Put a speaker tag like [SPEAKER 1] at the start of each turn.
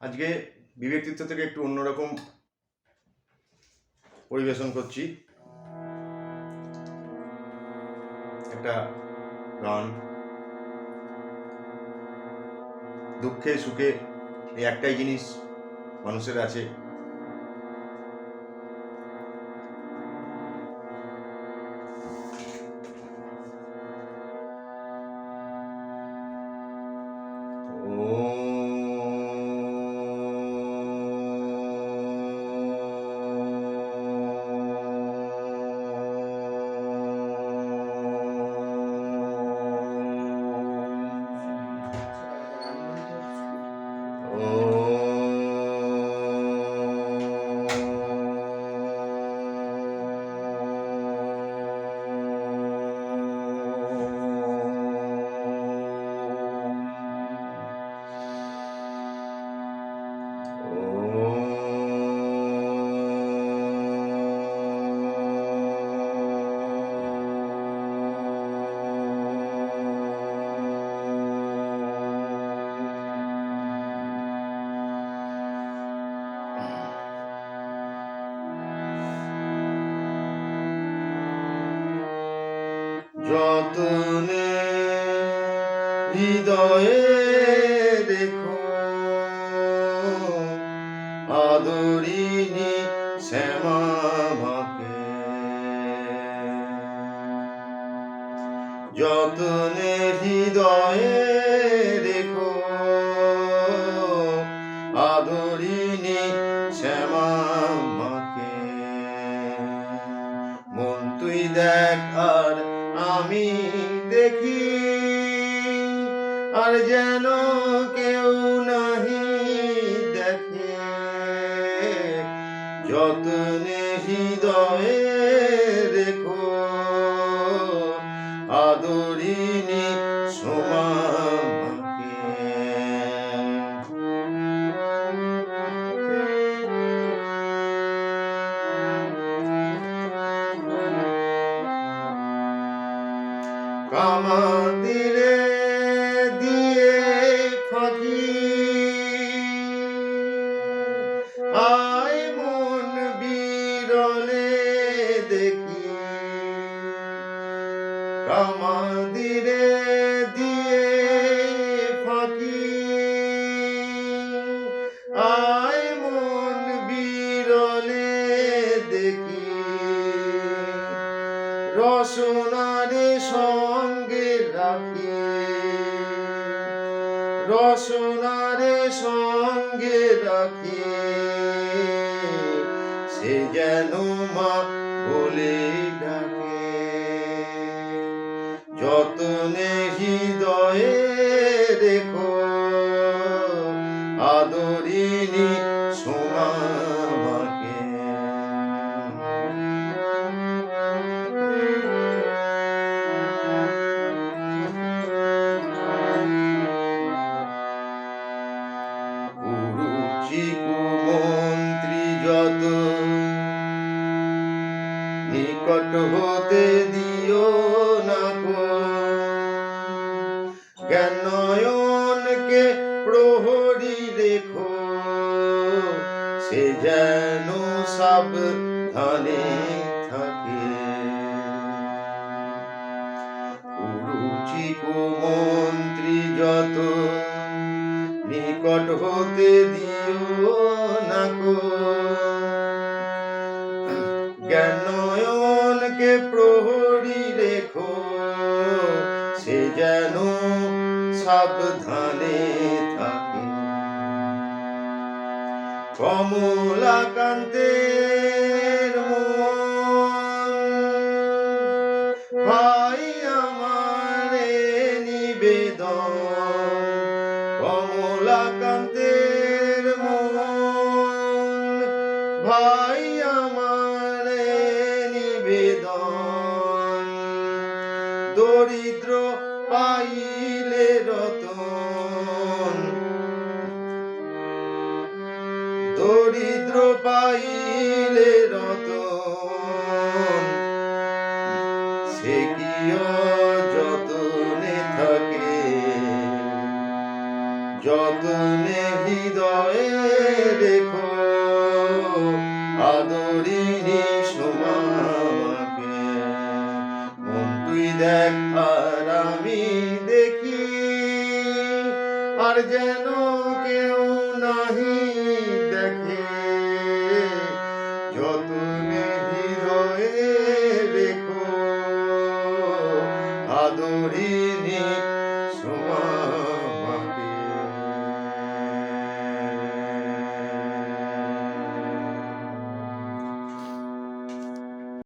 [SPEAKER 1] আজকে বিবেক তীর্থ থেকে একটু অন্যরকম পরিবেশন করছি। একটা গান। দুঃখে সুখে এই একটাই জিনিস মানুষের আছে। যতনে হৃদয়ে দেখো। আদরিনী শ্যামা মাকে। যতনে হৃদয়ে আমি দেখি আর যেন কেউ নাহি দেখে। যতনে হৃদয়ে দেখো কামাতিরে দিয়ে ফাঁকি আয় মন বিরলে দেখি। কামাদিরে রসনারে সঙ্গে রাখি সে যেন মা বলে ডাকে। যত হৃদয়ে কুরুচি কুমন্ত্রী যত। নিকট হতে দিও না জ্ঞানয়নকে প্রহরী রেখো। সে যেন সাবধানে থাকে। কুরুচি কুমন্ত্রী যত। হতে দিও না গো জ্ঞানয়নকে প্রহরী রেখো। সে যেন সাবধানে থাকে। কমলাকান্তের মন। ভাই আমারে নিবেদন। দরিদ্র পাইলে রতন। দরিদ্র পাইলে রতন। সে কি যতনে থাকে? যতনে হৃদয়ে রেখো দেখ আমি দেখি আর যেন